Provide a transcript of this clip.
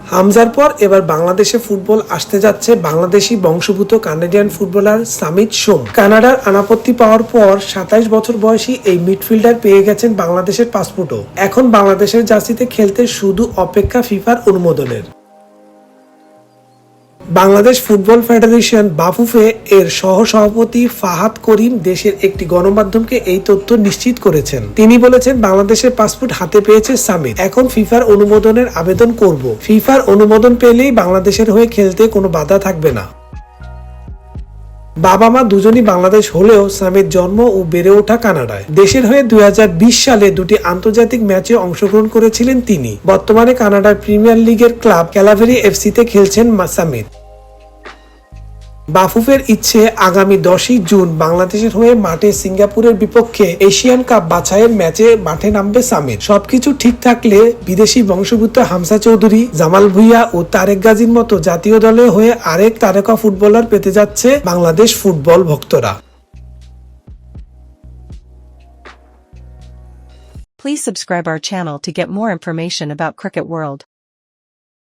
হামজার পর এবার বাংলাদেশে ফুটবল আসতে যাচ্ছে বাংলাদেশি বংশভূত কানাডিয়ান ফুটবলার সামিত সোম। কানাডার আনাপত্তি পাওয়ার পর সাতাইশ বছর বয়সী এই মিডফিল্ডার পেয়ে গেছেন বাংলাদেশের পাসপোর্টও। এখন বাংলাদেশের জার্সিতে খেলতে শুধু অপেক্ষা ফিফার অনুমোদনের। বাংলাদেশ ফুটবল ফেডারেশন বাফুফে এর সহ সভাপতি ফাহাদ করিম দেশের একটি গণমাধ্যমকে এই তথ্য নিশ্চিত করেছেন। তিনি বলেছেন, বাংলাদেশের পাসপোর্ট হাতে পেয়েছে সামির এখন ফিফার অনুমোদনের আবেদন করব। ফিফার অনুমোদন পেলেই বাংলাদেশের হয়ে খেলতে কোনো বাধা থাকবে না। বাবা মা দুজনই বাংলাদেশ হলেও সামির জন্ম ও বেড়ে ওঠা কানাডায়। দেশের হয়ে দুই হাজার বিশ সালে দুটি আন্তর্জাতিক ম্যাচে অংশগ্রহণ করেছিলেন তিনি। বর্তমানে কানাডার প্রিমিয়ার লিগের ক্লাব ক্যালাভেরি এফসিতে খেলছেন সামির। বাফুফের ইচ্ছে আগামী দশই জুন বাংলাদেশের হয়ে মাঠে সিঙ্গাপুরের বিপক্ষে এশিয়ান কাপ বাছাইয়ের ম্যাচে মাঠে নামবে সামির সবকিছু ঠিক থাকলে বিদেশি বংশভূত হামসা চৌধুরী, জামাল ভুইয়া ও তারেক গাজীর মতো জাতীয় দলে হয়ে আরেক তারকা ফুটবলার পেতে যাচ্ছে বাংলাদেশ ফুটবল ভক্তরা Please subscribe our channel to get more information about Cricket World.